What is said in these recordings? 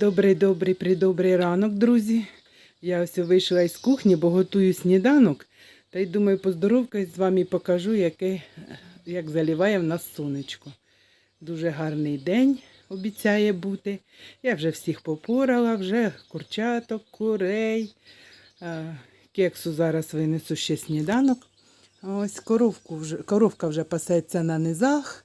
Добрий, добрий, придобрий ранок, друзі. Я ось вийшла із кухні, бо готую сніданок. Та й думаю, поздоровкаюсь з вами покажу, яке, як заливає в нас сонечко. Дуже гарний день обіцяє бути. Я вже всіх попорала, вже курчаток, курей. Кексу зараз винесу ще сніданок. Ось коровку вже, коровка вже пасеться на низах.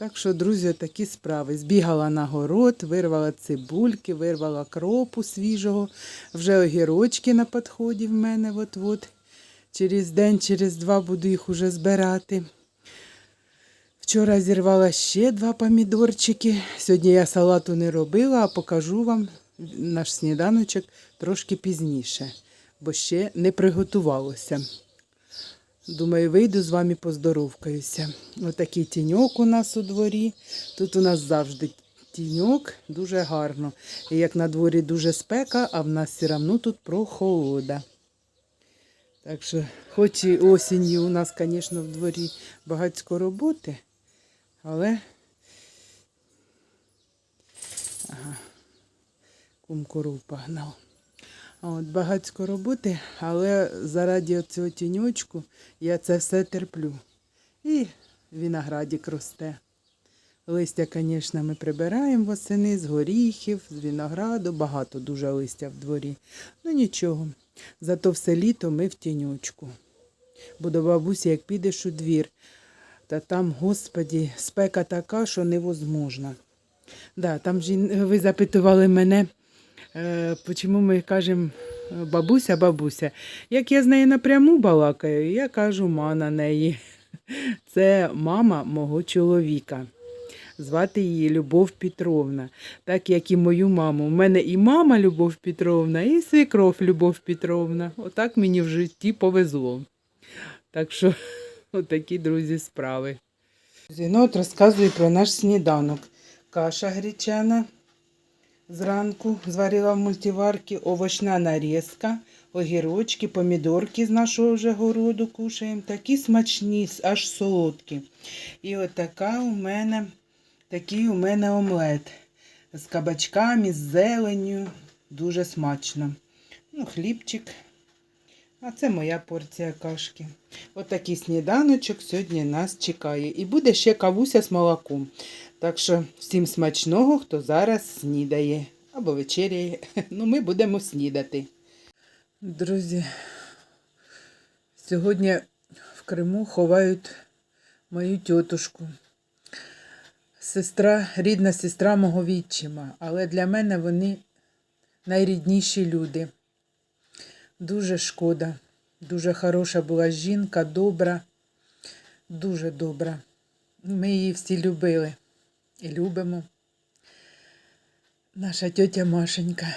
Так що, друзі, такі справи. Збігала на город, вирвала цибульки, вирвала кропу свіжого. Вже огірочки на підході в мене. От-от. Через день, через два буду їх уже збирати. Вчора зірвала ще два помідорчики. Сьогодні я салату не робила, а покажу вам наш сніданочок трошки пізніше, бо ще не приготувалося. Думаю, вийду з вами поздоровкаюся. Отакий тіньок у нас у дворі. Тут у нас завжди тіньок, дуже гарно. І як на дворі дуже спека, а в нас все одно тут прохолода. Так що, хоч і осінню у нас, звісно, в дворі багатько роботи, але ага, кум коров погнав. От багатько роботи, але заради цього тіньочку я це все терплю. І виноградик росте. Листя, звісно, ми прибираємо восени з горіхів, з винограду, багато дуже листя в дворі. Ну нічого. Зато все літо ми в тіньочку. Бо до бабусі, як підеш у двір, та там, господі, спека така, що невозможна. Да, там жін... ви запитували мене, чому ми кажемо е, бабуся, бабуся. Як я з нею напряму балакаю, я кажу ма на неї. Це мама мого чоловіка. Звати її Любов Петровна, так як і мою маму. У мене і мама Любов Петровна, і свекров Любов Петровна. Отак мені в житті повезло. Так що, отакі, друзі, справи. Ну, от розказую про наш сніданок. Каша гречана зранку зварила в мультиварці, овочна нарізка, огірочки, помідорки з нашого вже городу кушаємо. Такі смачні, аж солодкі. І от у мене, такий у мене омлет з кабачками, з зеленню. Дуже смачно. Ну, хлібчик. А це моя порція кашки. Отакий сніданочок сьогодні нас чекає. І буде ще кавуся з молоком. Так що всім смачного, хто зараз снідає або вечеряє. Ну, ми будемо снідати. Друзі, сьогодні в Криму ховають мою тітушку. Сестра, рідна сестра мого відчима, але для мене вони найрідніші люди. Дуже шкода. Дуже хороша була жінка, добра, дуже добра. Ми її всі любили і любимо. Наша тьотя Машенька.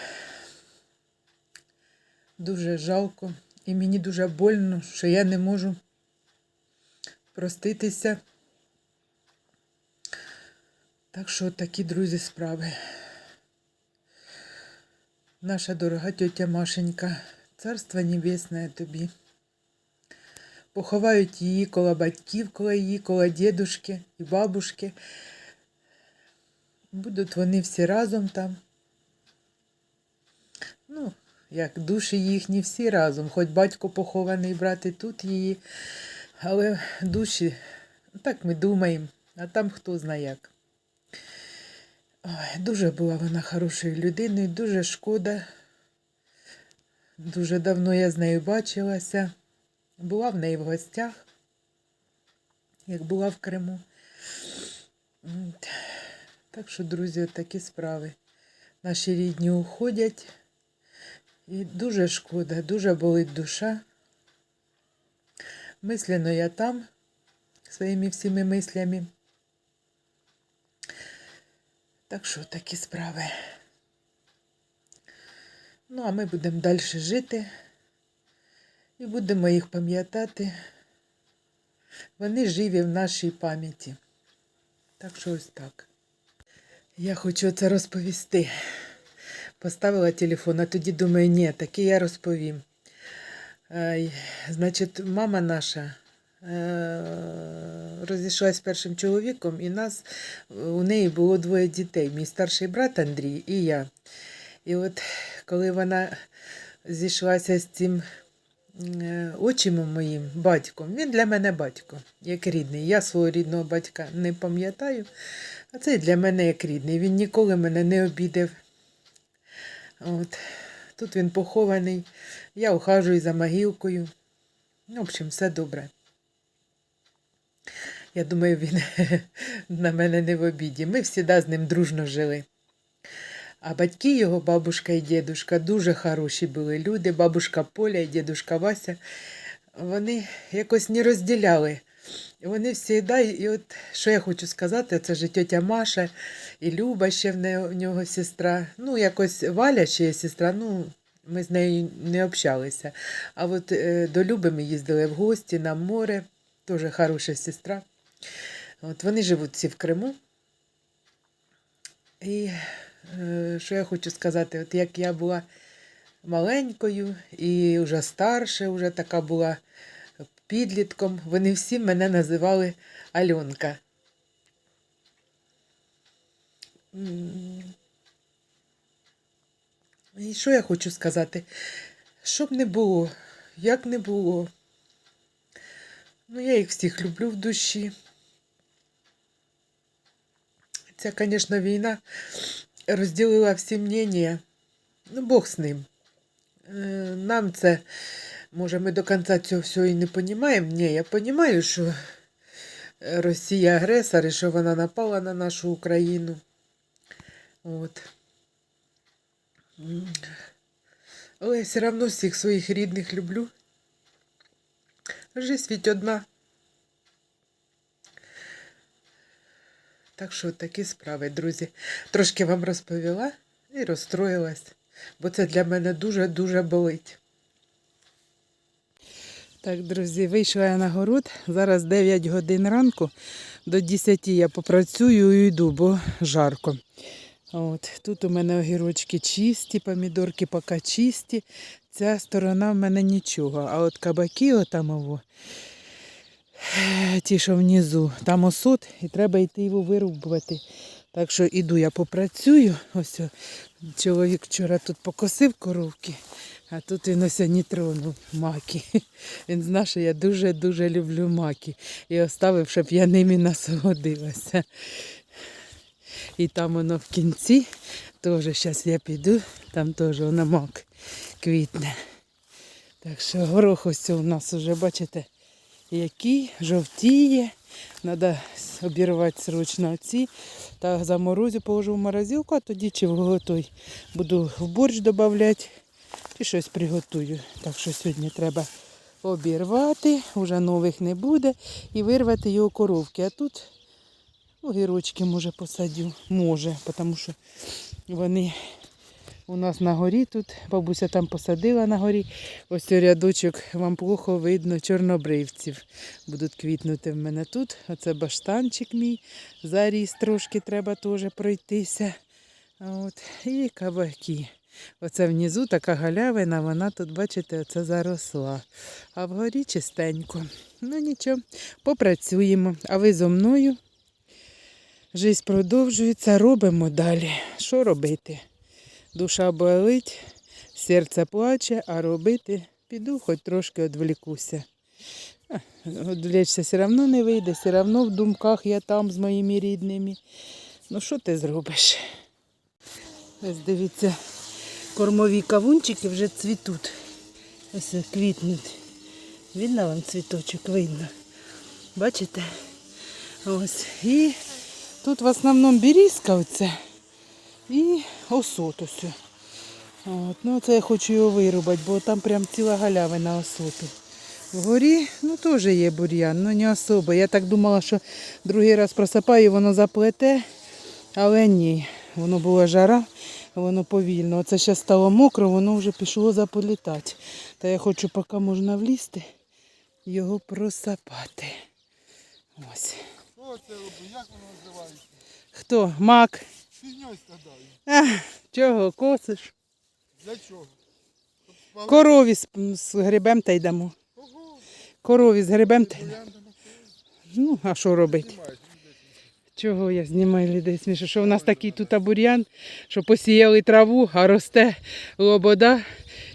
Дуже жалко і мені дуже больно, що я не можу проститися. Так що такі друзі справи. Наша дорога тьотя Машенька, царство небесне тобі. Поховають її коло батьків, коло її, коло дідушки і бабушки. Будуть вони всі разом там. Ну, як душі їхні всі разом, хоч батько похований, брати тут її, але душі, ну, так ми думаємо, а там хто знає як. Ой, дуже була вона хорошою людиною, дуже шкода. Дуже давно я з нею бачилася. Була в неї в гостях, як була в Криму. Так що, друзі, такі справи. Наші рідні уходять. І дуже шкода, дуже болить душа. Мислено я там своїми всіми мислями. Так що такі справи. Ну, а ми будемо далі жити і будемо їх пам'ятати. Вони живі в нашій пам'яті. Так що ось так. Я хочу це розповісти. Поставила телефон, а тоді думаю, ні, таки я розповім. Значить, мама наша е, розійшлася з першим чоловіком, і нас у неї було двоє дітей: мій старший брат Андрій і я. І от коли вона зійшлася з цим е, отчимом моїм батьком, він для мене батько, як рідний. Я свого рідного батька не пам'ятаю, а цей для мене як рідний. Він ніколи мене не обідав. От. Тут він похований, я ухажую за могилкою. В общем, все добре. Я думаю, він на мене не в обіді. Ми завжди з ним дружно жили. А батьки його, бабушка і дідушка, дуже хороші були люди. Бабушка Поля і дідушка Вася. Вони якось не розділяли. Вони завжди, і от що я хочу сказати, це ж і тетя Маша, і Люба ще в в нього сестра. Ну, якось Валя ще є сестра, ну, ми з нею не общалися. А от е, до Люби ми їздили в гості на море, теж хороша сестра. От вони живуть всі в Криму. І що я хочу сказати, от як я була маленькою і вже старше, вже така була підлітком, вони всі мене називали Альонка. І що я хочу сказати? Щоб не було, як не було. Ну, я їх всіх люблю в душі. Ця, звісно, війна розділила всі мнення. Ну, Бог з ним. Е, Нам це, може, ми до кінця цього всього і не розуміємо. Ні, я розумію, що Росія агресор і що вона напала на нашу Україну. От. Але я все одно всіх своїх рідних люблю. Жизнь ведь одна. Так що такі справи, друзі. Трошки вам розповіла і розстроїлась, бо це для мене дуже-дуже болить. Так, друзі, вийшла я на город. Зараз 9 годин ранку. До 10 я попрацюю і йду, бо жарко. От, тут у мене огірочки чисті, помідорки поки чисті. Ця сторона в мене нічого. А от кабаки отам ово, ті, що внизу, там осот, і треба йти його вирубувати. Так що іду я попрацюю. Ось чоловік вчора тут покосив коровки, а тут він ось не тронув маки. Він знає, що я дуже-дуже люблю маки. І оставив, щоб я ними насолодилася. І там воно в кінці, теж зараз я піду, там теж воно мак квітне. Так що горох ось у нас вже, бачите, який жовтіє. Треба обірвати срочно ці. Та заморозю, положу в морозилку, а тоді чи в той буду в борщ додавати чи щось приготую. Так що сьогодні треба обірвати, вже нових не буде, і вирвати його коровки. А тут огірочки може посадю. Може, тому що вони у нас на горі тут. Бабуся там посадила на горі. Ось цей рядочок вам плохо видно чорнобривців. Будуть квітнути в мене тут. Оце баштанчик мій. Заріс трошки треба теж пройтися. От. І кабаки. Оце внизу така галявина, вона тут, бачите, оце заросла. А вгорі чистенько. Ну нічого, попрацюємо. А ви зо мною. Жизнь продовжується, робимо далі. Що робити? Душа болить, серце плаче, а робити піду, хоч трошки відвлікуся. Відвлечься все одно не вийде, все одно в думках я там з моїми рідними. Ну що ти зробиш? Ось дивіться, кормові кавунчики вже цвітуть. Ось квітнуть. Видно вам цвіточок, видно. Бачите? Ось. І тут в основному берізка оце і осот ось. От, ну це я хочу його вирубати, бо там прям ціла галявина осоту. Вгорі, ну теж є бур'ян, ну не особо. Я так думала, що другий раз просипаю, воно заплете, але ні. Воно була жара, воно повільно. Оце зараз стало мокро, воно вже пішло заполітати. Та я хочу, поки можна влізти, його просапати. Ось. Що це робить? Як воно називається? Хто? Мак. Фігньою страдаю. Чого косиш? Для чого? Щоб Корові з, з грибем та йдемо. Кого? Корові згребем. та- Бурян там Ну, а що робити? знімаєш. Чого я знімаю людей смішу? Що в нас такий тут бур'ян, що посіяли траву, а росте лобода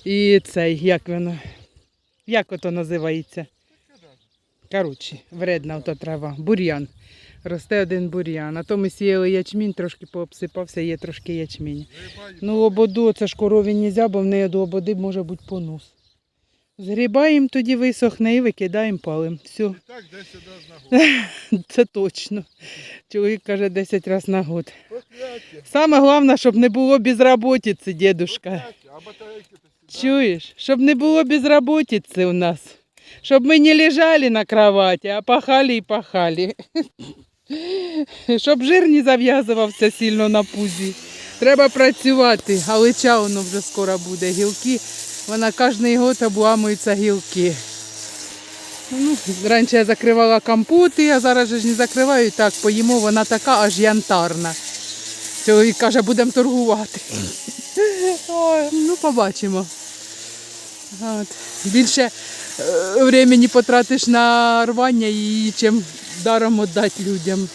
і цей, як воно, як ото називається? Коротше, вредна ото трава, бур'ян. Росте один бур'ян. А то ми сіяли ячмінь, трошки пообсипався, є трошки ячмінь. Ну, лободу, це ж корові не можна, бо в неї до лободи може бути понос. Згрібаємо, тоді висохне і викидаємо палим. Все. І так десь сюди з нагоди. Це точно. Чоловік каже 10 разів на год. Саме головне, щоб не було безработиці, дедушка. Прокляття. А батарейки то сюди. Чуєш? Щоб не було безработиці у нас. Щоб ми не лежали на кроваті, а пахали і пахали. Щоб жир не зав'язувався сильно на пузі. Треба працювати. Галича воно вже скоро буде. Гілки. Вона кожен год обламуються гілки. Ну, раніше я закривала компоти, а зараз ж не закриваю. Так, поїмо, вона така аж янтарна. Чоловік каже, будемо торгувати. Ну, побачимо. От. Більше е, времени потратиш на рвання її, чим даром віддати людям.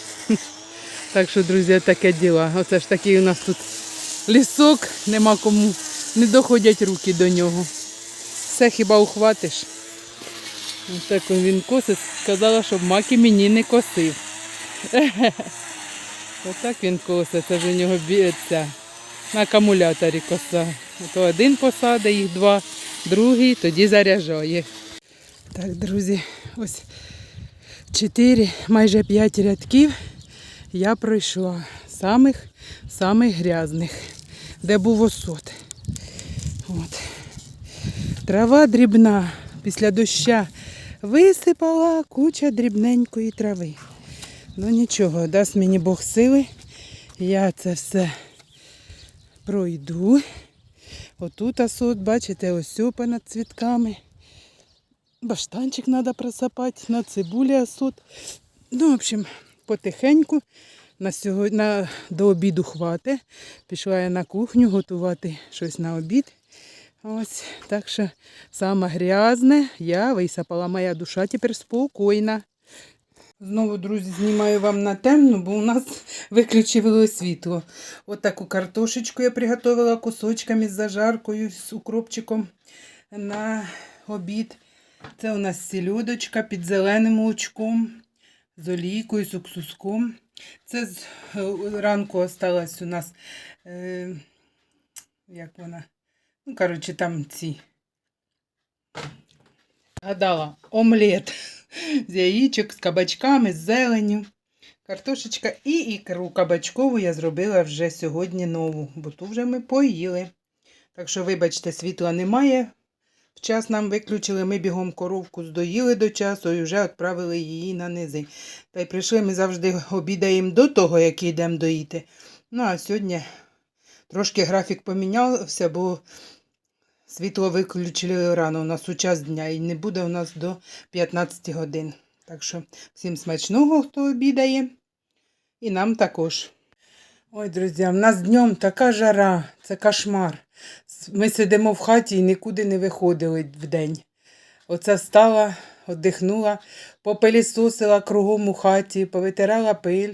Так що, друзі, таке діло. Оце ж такий у нас тут лісок, нема кому, не доходять руки до нього. Все хіба ухватиш. Ось так він косить, сказала, щоб маки мені не косив. Отак він косить, це ж у нього б'ється на акумуляторі коса. То один посадить, їх два, другий тоді заряджає. Так, друзі, ось чотири, майже п'ять рядків я пройшла. Самих, самих грязних, де був осот. От. Трава дрібна після доща висипала куча дрібненької трави. Ну нічого, дасть мені Бог сили. Я це все пройду. Отут осот, бачите, ось над цвітками. Баштанчик треба просапати, на цибулі осот. Ну, в общем, потихеньку на сьогодні, на, до обіду хватить. Пішла я на кухню готувати щось на обід. Ось, так що саме грязне я висипала. Моя душа тепер спокійна. Знову, друзі, знімаю вам на темну, бо у нас виключили світло. От таку картошечку я приготувала кусочками з зажаркою, з укропчиком на обід. Це у нас сільодочка під зеленим лучком, з олійкою, з уксуском. Це з е, ранку осталась у нас, е, як вона, ну, коротше, там ці. Гадала, омлет з яєчок, з кабачками, з зеленню. Картошечка і ікру кабачкову я зробила вже сьогодні нову, бо ту вже ми поїли. Так що, вибачте, світла немає. В час нам виключили, ми бігом коровку здоїли до часу і вже відправили її на низи. Та й прийшли ми завжди обідаємо до того, як йдемо доїти. Ну, а сьогодні трошки графік помінявся, бо світло виключили рано у нас у час дня і не буде у нас до 15 годин. Так що всім смачного, хто обідає. І нам також. Ой, друзі, в нас днем така жара, це кошмар. Ми сидимо в хаті і нікуди не виходили в день. Оце встала, віддихнула, попелісосила кругом у хаті, повитирала пиль,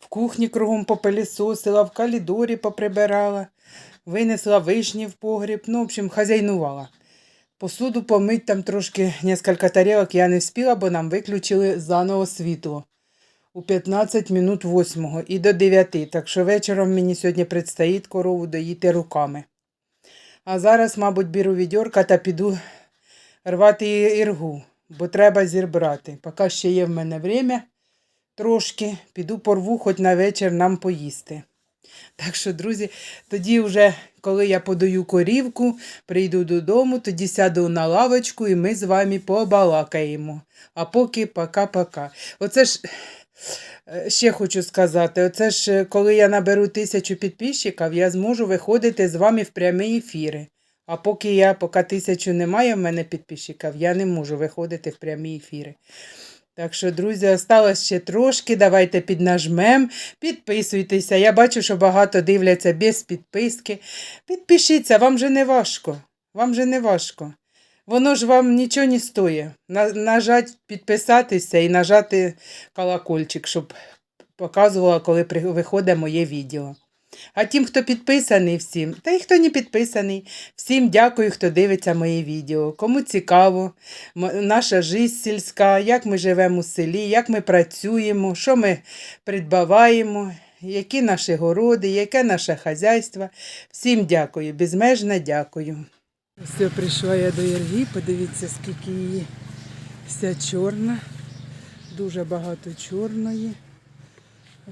в кухні кругом попелісосила, в коридорі поприбирала, винесла вишні в погріб, ну, в общем, хазяйнувала. Посуду помить там трошки кілька тарілок я не встигла, бо нам виключили заново світло у 15 минут 8 і до 9. Так що вечором мені сьогодні предстоїть корову доїти руками. А зараз, мабуть, беру відьорка та піду рвати іргу, бо треба зірбрати. Поки ще є в мене время трошки, піду порву, хоч на вечір нам поїсти. Так що, друзі, тоді вже, коли я подаю корівку, прийду додому, тоді сяду на лавочку і ми з вами побалакаємо. А поки пока-пока. Оце ж ще хочу сказати: оце ж е, коли я наберу тисячу підписчиків, я зможу виходити з вами в прямі ефіри. А поки я, поки тисячу немає в мене підписчиків, я не можу виходити в прямі ефіри. Так що, друзі, осталось ще трошки. Давайте піднажмем, підписуйтеся. Я бачу, що багато дивляться без підписки. Підпишіться, вам же не важко. Вам же не важко. Воно ж вам нічого не стоїть. На, нажати підписатися і нажати колокольчик, щоб показувало, коли виходить моє відео. А тим, хто підписаний всім, та й хто не підписаний, всім дякую, хто дивиться мої відео. Кому цікаво, наша життя сільська, як ми живемо у селі, як ми працюємо, що ми придбаваємо, які наші городи, яке наше хазяйство. Всім дякую, безмежно дякую. Все, прийшла я до Єргі, подивіться, скільки її вся чорна, дуже багато чорної.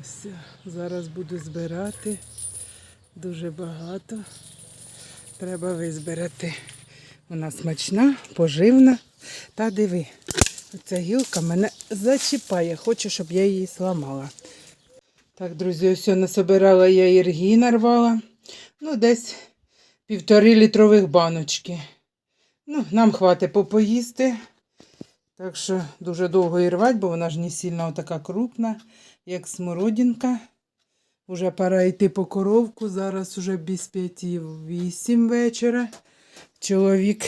Ось зараз буду збирати. Дуже багато. Треба визбирати. Вона смачна, поживна. Та диви, ця гілка мене зачіпає. Хочу, щоб я її сламала. Так, друзі, ось насобирала я ірги, нарвала. Ну, десь півтори літрових баночки. Ну, нам хватить попоїсти. Так що дуже довго її рвати, бо вона ж не сильно така крупна, як смородинка. Уже пора йти по коровку. Зараз уже без п'яті вісім вечора. Чоловік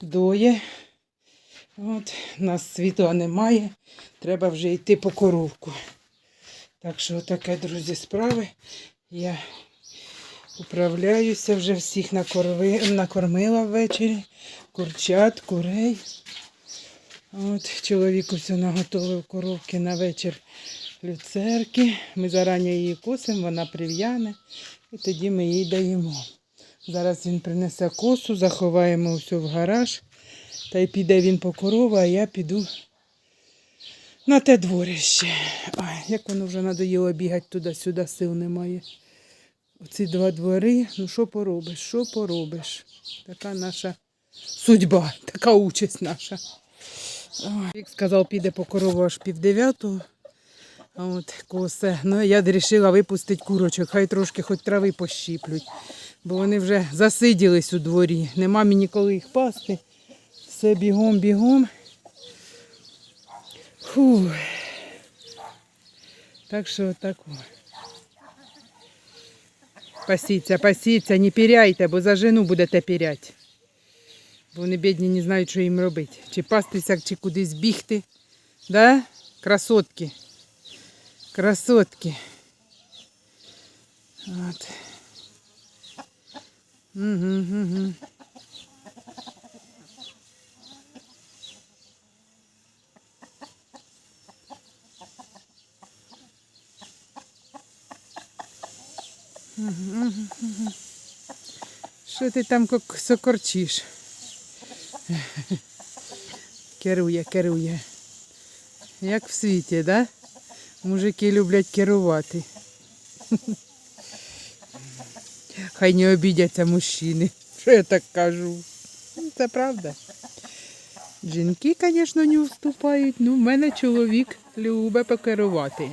доє. От, нас світла немає. Треба вже йти по коровку. Так що таке, друзі, справи. Я управляюся, вже всіх накормила ввечері. Курчат, курей. От, чоловік усе наготовив коровки на вечір люцерки. Ми зарані її косимо, вона прив'яне, і тоді ми їй даємо. Зараз він принесе косу, заховаємо все в гараж, та й піде він по корову, а я піду на те дворище. Ай, як воно вже надоїло бігати туди-сюди, сил немає. Оці два двори, ну що поробиш, що поробиш? Така наша судьба, така участь наша. Як сказав, піде по корову аж пів дев'ятого. От косе. Ну, я вирішила випустити курочок, хай трошки хоч трави пощіплють, бо вони вже засиділись у дворі. Нема мені коли їх пасти. Все бігом, бігом. Фу. Так що так. Пасіться, пасіться, не піряйте, бо за жену будете піряти. Бо вони бідні не знають, що їм робити. Чи пастися, чи кудись бігти. Да? Красотки. Красотки. От. Угу, угу. Що ти там сокорчиш? Керує, керує. Як в світі, да? Мужики люблять керувати. Хай не обідяться мужчини. Що я так кажу? Це правда. Жінки, звісно, не вступають. Ну, в мене чоловік любить покерувати.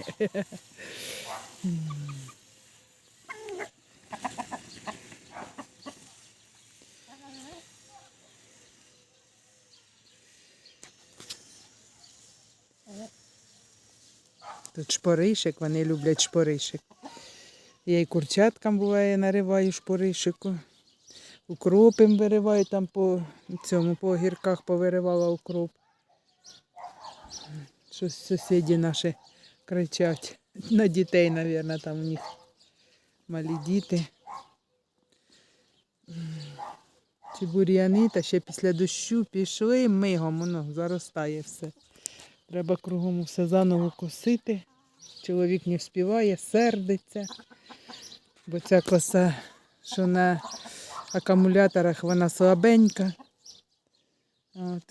Тут шпоришик, вони люблять шпоришик. Я і курчаткам буває нариваю шпоришику. Укроп їм вириваю там по цьому, по огірках повиривала укроп. Щось сусіді наші кричать. На дітей, мабуть, там у них малі діти. Ці бур'яни, та ще після дощу пішли мигом, воно заростає все. Треба кругом все заново косити. Чоловік не вспіває, сердиться. Бо ця коса, що на акумуляторах, вона слабенька. От.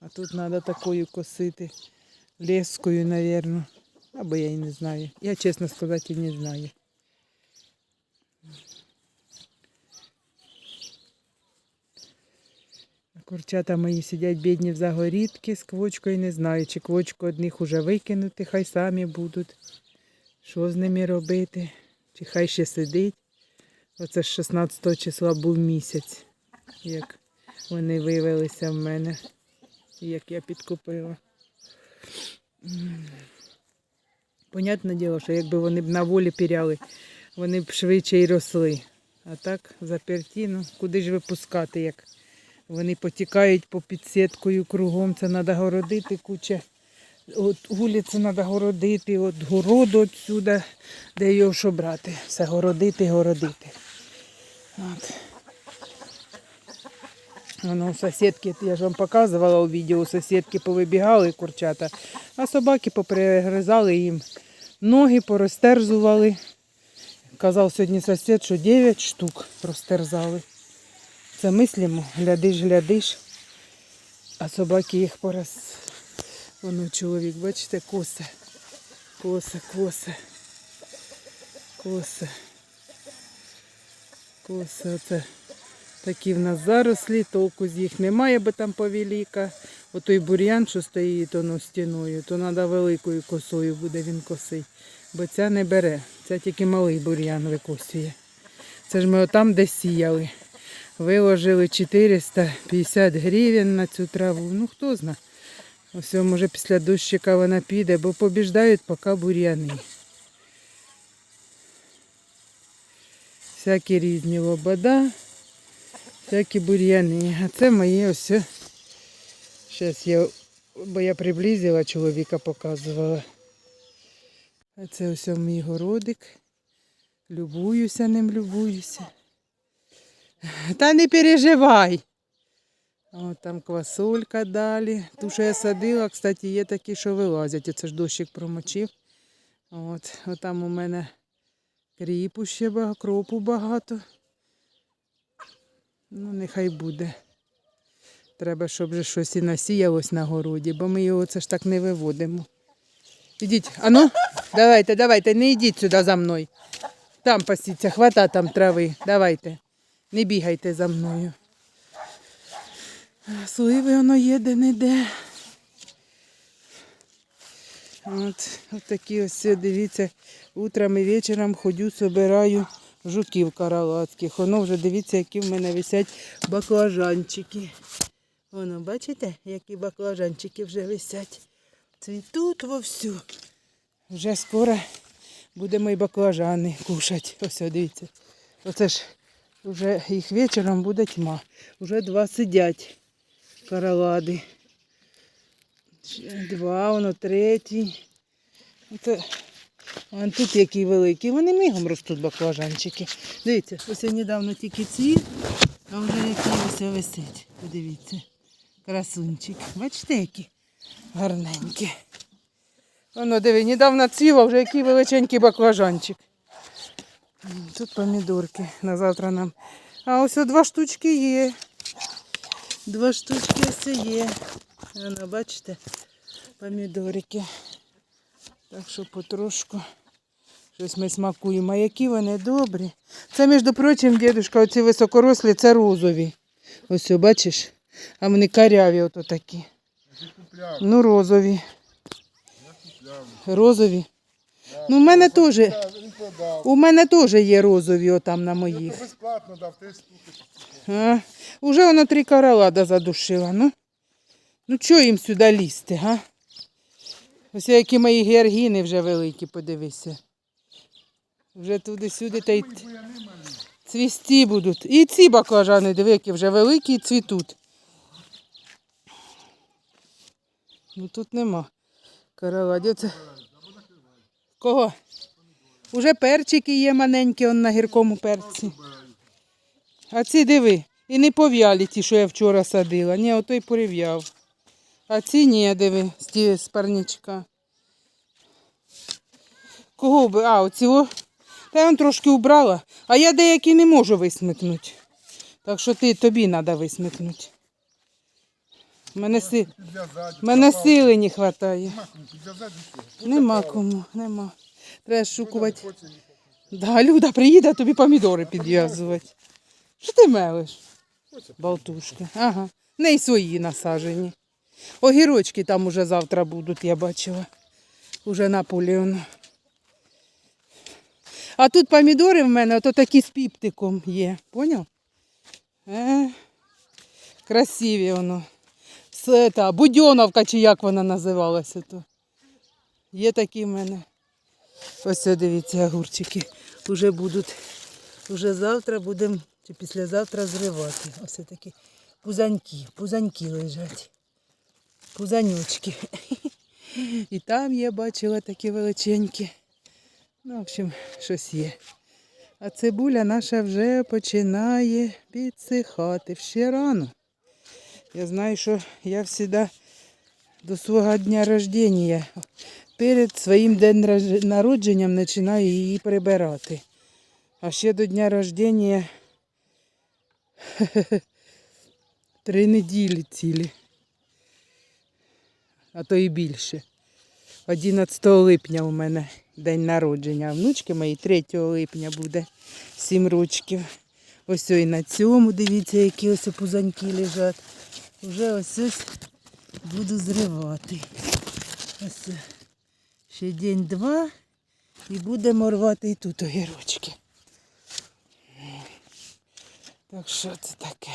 А тут треба такою косити. Лескою, мабуть. Або я і не знаю. Я, чесно сказати, не знаю. Курчата мої сидять бідні в загорідки з квочкою, не знаю, чи квочку одних уже викинути, хай самі будуть. Що з ними робити? Чи хай ще сидить. Оце ж 16 числа був місяць, як вони вивелися в мене, як я підкупила. Понятне діло, що якби вони б на волі піряли, вони б швидше й росли. А так заперті, ну куди ж випускати, як Вони потікають по підсіткою кругом. Це треба городити куча. От вулиці треба городити, от городу отсюди, де його що брати. Все городити, городити. От. Воно у сусідки, я ж вам показувала у відео, сусідки повибігали курчата, а собаки попригризали їм ноги, порозтерзували. Казав сьогодні сусід, що 9 штук розтерзали. Це мислимо, глядиш, глядиш, а собаки їх пораз. Воно чоловік, бачите, косе. Косе, косе. Косе. Косе. Оце такі в нас зарослі, толку з їх немає, бо там повеліка. Отой бур'ян, що стоїть воно стіною, то треба великою косою буде він косий. Бо ця не бере. Це тільки малий бур'ян викосує. Це ж ми отам, де сіяли. Виложили 450 гривень на цю траву. Ну хто знає. Ось може після дощика вона піде, бо побіждають поки бур'яни. Всякі різні лобода, всякі бур'яни. А це мої ось. Зараз я, бо я приблизила, чоловіка показувала. А це ось мій городик. Любуюся ним, любуюся. Та не переживай. О, там квасолька далі. Ту, що я садила, кстати, є такі, що вилазять. Оце ж дощик промочив. От, от там у мене кріпу ще багато, кропу багато. Ну, нехай буде. Треба, щоб вже щось і насіялось на городі, бо ми його це ж так не виводимо. Ідіть, ану, давайте, давайте, не йдіть сюди за мною. Там пасіться, хвата там трави. Давайте. Не бігайте за мною. Сливи воно є де-не-де. От, от такі ось, дивіться, утром і вечором ходю, собираю жуків каралацьких. Воно вже дивіться, які в мене висять баклажанчики. Воно, бачите, які баклажанчики вже висять. Цвітуть вовсю. Вже скоро будемо і баклажани кушати. Ось, дивіться. Оце ж вже їх вечором буде тьма. Вже два сидять каралади. Два, воно третій. Оце, вон тут які великі. Вони мігом ростуть баклажанчики. Дивіться, ось недавно тільки цвіт, а вже який ось висить. Подивіться. Красунчик. Бачите, які гарненькі. Воно, диви, недавно цвіла, вже який величенький баклажанчик. Тут помідорки на завтра нам. А ось два штучки є. Два штучки ось є. Воно, бачите, помідорики. Так що потрошку щось ми смакуємо. А які вони добрі. Це, між прочим, дідусь, оці високорослі, це розові. Ось, бачиш? А вони каряві ото такі. Ну, розові. Розові. Ну, в мене теж. У мене теж є розові отам на моїх. Я безплатно дав, штуки. А, уже воно три каралада задушила. Ну, ну чого їм сюди лізти, га? Ось які мої георгіни вже великі, подивися. Вже туди-сюди та й цвісті будуть. І ці баклажани, диви, які вже великі і цвітуть. Ну тут нема караладів. Це... Кого? Уже перчики є маленькі, он на гіркому перці. А ці диви, і не пов'ялі ті, що я вчора садила. Ні, ото й порів'яв. А ці ні, диви, з ті з парничка. Кого би? А, оці о. Та я трошки убрала, а я деякі не можу висмикнути. Так що ти, тобі треба висмикнути. Мене, си... Мене сили не вистачає. Нема кому, нема. Треба шукувати. Да, Люда приїде, тобі помідори підв'язувати. Що ти мелиш? Болтушки. Ага. Не й свої насажені. Огірочки там уже завтра будуть, я бачила. Уже Наполеон. А тут помідори в мене ото такі з піптиком є. Поняв? Е, красиві воно. Це та Будьоновка, чи як вона називалася то. Є такі в мене. Ось дивіться, огурчики вже будуть. Уже завтра будемо чи післязавтра зривати. Ось такі пузаньки, пузаньки лежать. Пузанючки. І там я бачила такі величенькі. Ну, в общем, щось є. А цибуля наша вже починає підсихати. Ще рано. Я знаю, що я завжди до свого дня рождення перед своїм день народженням починаю її прибирати. А ще до дня рождення три неділі цілі. А то і більше. 11 липня у мене день народження. Внучки мої 3 липня буде 7 рочків. Ось і на цьому, дивіться, які ось пузаньки лежать. Уже ось ось буду зривати. Ось ще день-два і будемо рвати і тут огірочки. Так що це таке?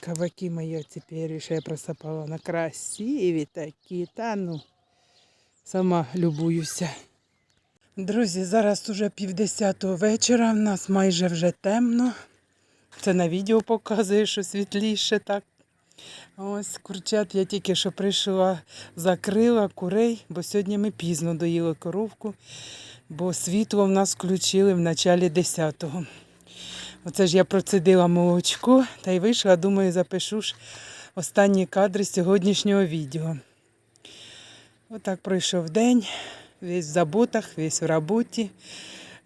Кабаки мої тепер ще просапала на красиві такі. Та ну, сама любуюся. Друзі, зараз уже півдесятого вечора, в нас майже вже темно. Це на відео показує, що світліше так. Ось курчат я тільки що прийшла, закрила курей, бо сьогодні ми пізно доїли коровку, бо світло в нас включили в началі 10-го. Оце ж я процедила молочко та й вийшла, думаю, запишу ж останні кадри сьогоднішнього відео. Отак пройшов день, весь в заботах, весь в роботі.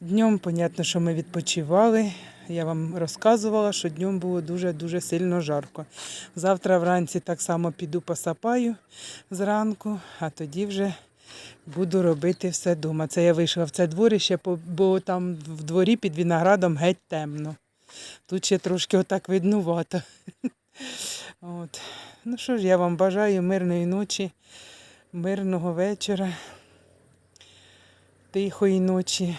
Днем, понятно, що ми відпочивали. Я вам розказувала, що днем було дуже-дуже сильно жарко. Завтра вранці так само піду посапаю зранку, а тоді вже буду робити все вдома. Це я вийшла в це дворище, бо- там в дворі під виноградом геть темно. Тут ще трошки отак виднувато. От. Ну що ж, я вам бажаю мирної ночі, мирного вечора, тихої ночі,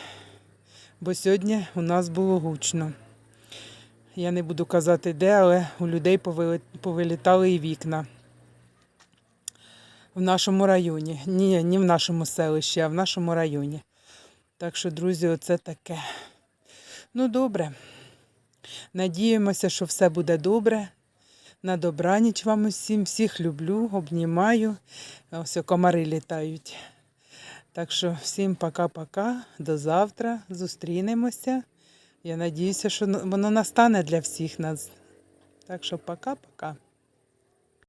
бо сьогодні у нас було гучно. Я не буду казати де, але у людей повилітали і вікна. В нашому районі. Ні, не в нашому селищі, а в нашому районі. Так що, друзі, оце таке. Ну, добре. Надіємося, що все буде добре. На добраніч вам усім. Всіх люблю, обнімаю. Ось комари літають. Так що всім пока-пока. До завтра. Зустрінемося. Я надіюся, що воно настане для всіх нас. Так що пока-пока.